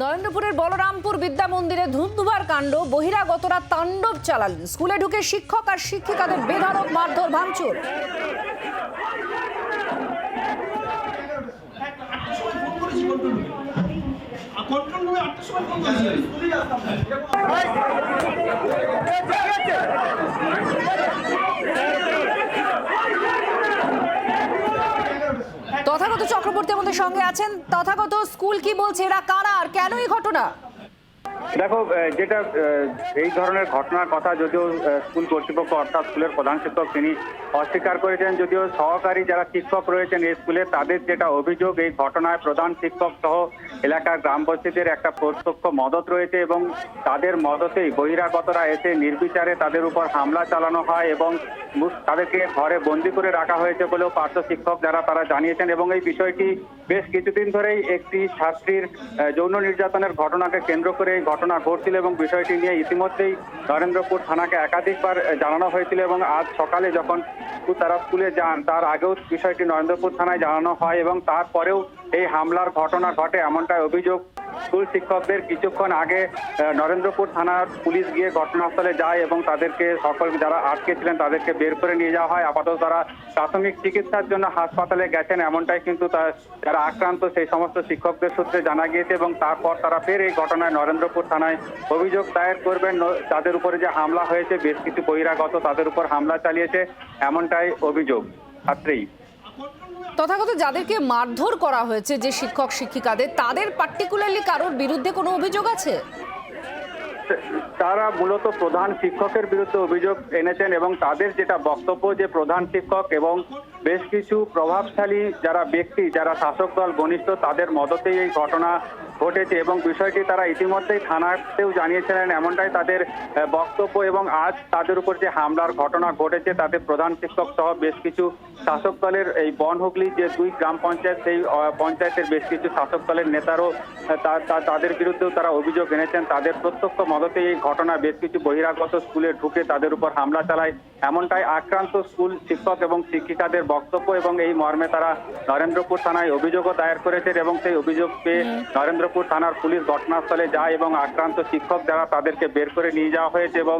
নরেন্দ্রপুরের বলরামপুর বিদ্যা মন্দিরে ধুন্ধুবার কাণ্ড, বহিরাগতরা তাণ্ডব চালালেন। স্কুলে ঢুকে শিক্ষক আর শিক্ষিকাদের বেধড়ক, মারধর, ভাঙচুর। কন্ট্রোল তথাগত চক্রবর্তী আমাদের সঙ্গে আছেন। তথাগত স্কুল কি বলছে? এরা কারা? আর কেন এই ঘটনা? দেখো যেটা এই ধরনের ঘটনার কথা যদিও স্কুল কর্তৃপক্ষ অর্থাৎ স্কুলের প্রধান শিক্ষক তিনি অস্বীকার করেছেন, যদিও সহকারী যারা শিক্ষক রয়েছেন এই স্কুলে, তাদের যেটা অভিযোগ, এই ঘটনায় প্রধান শিক্ষক সহ এলাকার গ্রামবাসীদের একটা প্রত্যক্ষ মদত রয়েছে এবং তাদের মদতেই বহিরাগতরা এসে নির্বিচারে তাদের উপর হামলা চালানো হয় এবং তাদেরকে ঘরে বন্দি করে রাখা হয়েছে বলেও পার্শ্ব শিক্ষক যারা, তারা জানিয়েছেন এবং এই বিষয়টি বেশ কিছুদিন ধরেই একটি ছাত্রীর যৌন নির্যাতনের ঘটনাকে কেন্দ্র করে এই ঘটনা ঘটছিল এবং বিষয়টি নিয়ে ইতিমধ্যেই নরেন্দ্রপুর থানাকে একাধিকবার জানানো হয়েছিল এবং আজ সকালে যখন তারা স্কুলে যান, তার আগেও বিষয়টি নরেন্দ্রপুর থানায় জানানো হয় এবং তারপরেও এই হামলার ঘটনা ঘটে এমনটাই অভিযোগ স্কুল শিক্ষকদের কিছুক্ষণ আগে নরেন্দ্রপুর থানার পুলিশ গিয়ে ঘটনাস্থলে যায় এবং তাদেরকে সকল যারা আটকে ছিলেন তাদেরকে বের করে নিয়ে যাওয়া হয়। আপাতত তারা প্রাথমিক চিকিৎসার জন্য হাসপাতালে গেছেন, এমনটাই কিন্তু যারা আক্রান্ত, সেই সমস্ত শিক্ষকদের সূত্রে জানা গিয়েছে এবং তারপর তারা ফের এই ঘটনায় নরেন্দ্রপুর থানায় অভিযোগ দায়ের করবেন। তাদের উপরে যে হামলা হয়েছে, বেশ কিছু বহিরাগত তাদের উপর হামলা চালিয়েছে, এমনটাই অভিযোগ। ছাত্রী। তথাগত যাদেরকে মারধর করা হয়েছে যে শিক্ষক শিক্ষিকাদের, তাদের পার্টিকুলারলি কারোর বিরুদ্ধে কোনো অভিযোগ আছে? তারা মূলত প্রধান শিক্ষকের বিরুদ্ধে অভিযোগ এনেছেন এবং তাদের যেটা বক্তব্য যে প্রধান শিক্ষক এবং বেশ কিছু প্রভাবশালী যারা ব্যক্তি, যারা শাসক দল ঘনিষ্ঠ তাদের মদতেই এই ঘটনা ঘটেছে এবং বিষয়টি তারা ইতিমধ্যেই থানাতেও জানিয়েছিলেন এমনটাই তাদের বক্তব্য এবং আজ তাদের উপর যে হামলার ঘটনা ঘটেছে তাতে প্রধান শিক্ষক সহ বেশ কিছু শাসক দলের এই বন হুগলি যে দুই গ্রাম পঞ্চায়েত সেই পঞ্চায়েতের বেশ কিছু শাসক দলের নেতারও তাদের বিরুদ্ধেও তারা অভিযোগ এনেছেন। তাদের প্রত্যক্ষ মদতে এই ঘটনা বেশ কিছু বহিরাগত স্কুলে ঢুকে তাদের উপর হামলা চালায়। এমনটাই আক্রান্ত স্কুল শিক্ষক এবং শিক্ষিকাদের বক্তব্য এবং এই মর্মে তারা নরেন্দ্রপুর থানায় অভিযোগও দায়ের করেছেন এবং সেই অভিযোগ পেয়ে নরেন্দ্রপুর থানার পুলিশ ঘটনাস্থলে যায় এবং আক্রান্ত শিক্ষক যারা তাদেরকে বের করে নিয়ে যাওয়া হয়েছে এবং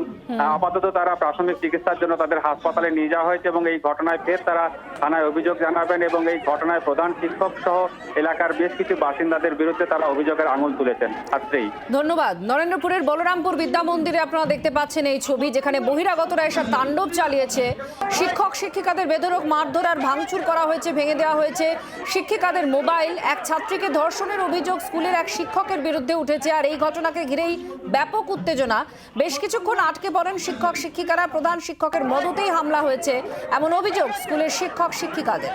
আপাতত তারা প্রাথমিক চিকিৎসার জন্য তাদের হাসপাতালে নিয়ে যাওয়া হয়েছে এবং এই ঘটনায় ফের তারা থানায় অভিযোগ জানাবেন এবং এই ঘটনায় প্রধান শিক্ষক সহ এলাকার বেশ কিছু বাসিন্দাদের বিরুদ্ধে তারা অভিযোগের আঙুল তুলেছেন। ছাত্রেই ধন্যবাদ। নরেন্দ্রপুরের বলরামপুর বিদ্যা মন্দিরে আপনারা দেখতে পাচ্ছেন এই ছবি যেখানে বহিরাগতরা এসব তাণ্ডব চালিয়েছে। শিক্ষক শিক্ষিকাদের বেধরক মারধর আর ভাঙচুর করা হয়েছে ভেঙে দেওয়া হয়েছে শিক্ষিকাদের মোবাইল। এক ছাত্রীকে ধর্ষণের অভিযোগ স্কুলের এক শিক্ষকের বিরুদ্ধে উঠেছে আর এই ঘটনাকে ঘিরেই ব্যাপক উত্তেজনা। বেশ কিছুক্ষণ আটকে পড়েন শিক্ষক শিক্ষিকারা। প্রধান শিক্ষকের মদতেই হামলা হয়েছে এমন অভিযোগ স্কুলের শিক্ষক শিক্ষিকাদের।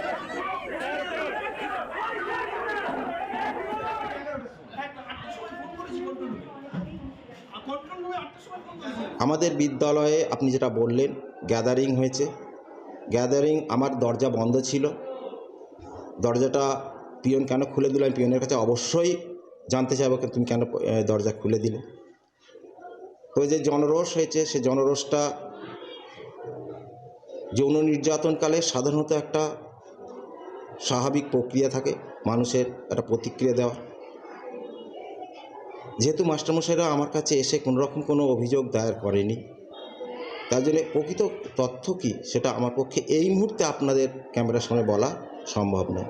আমাদের বিদ্যালয়ে আপনি যেটা বললেন গ্যাদারিং হয়েছে। গ্যাদারিং আমার দরজা বন্ধ ছিল। দরজাটা পিয়ন কেন খুলে দিল পিয়নের কাছে অবশ্যই জানতে চাইব তুমি কেন দরজা খুলে দিলে? তো যে জনরোষ হয়েছে, সে জনরোষটা যৌন নির্যাতনকালে সাধারণত একটা স্বাভাবিক প্রক্রিয়া থাকে, মানুষের একটা প্রতিক্রিয়া দেওয়া। যেহেতু মাস্টারমশাইরা আমার কাছে এসে কোনো রকম কোনো অভিযোগ দায়ের করেনি, তার জন্য প্রকৃত তথ্য কী, সেটা আমার পক্ষে এই মুহূর্তে আপনাদের ক্যামেরার সামনে বলা সম্ভব নয়।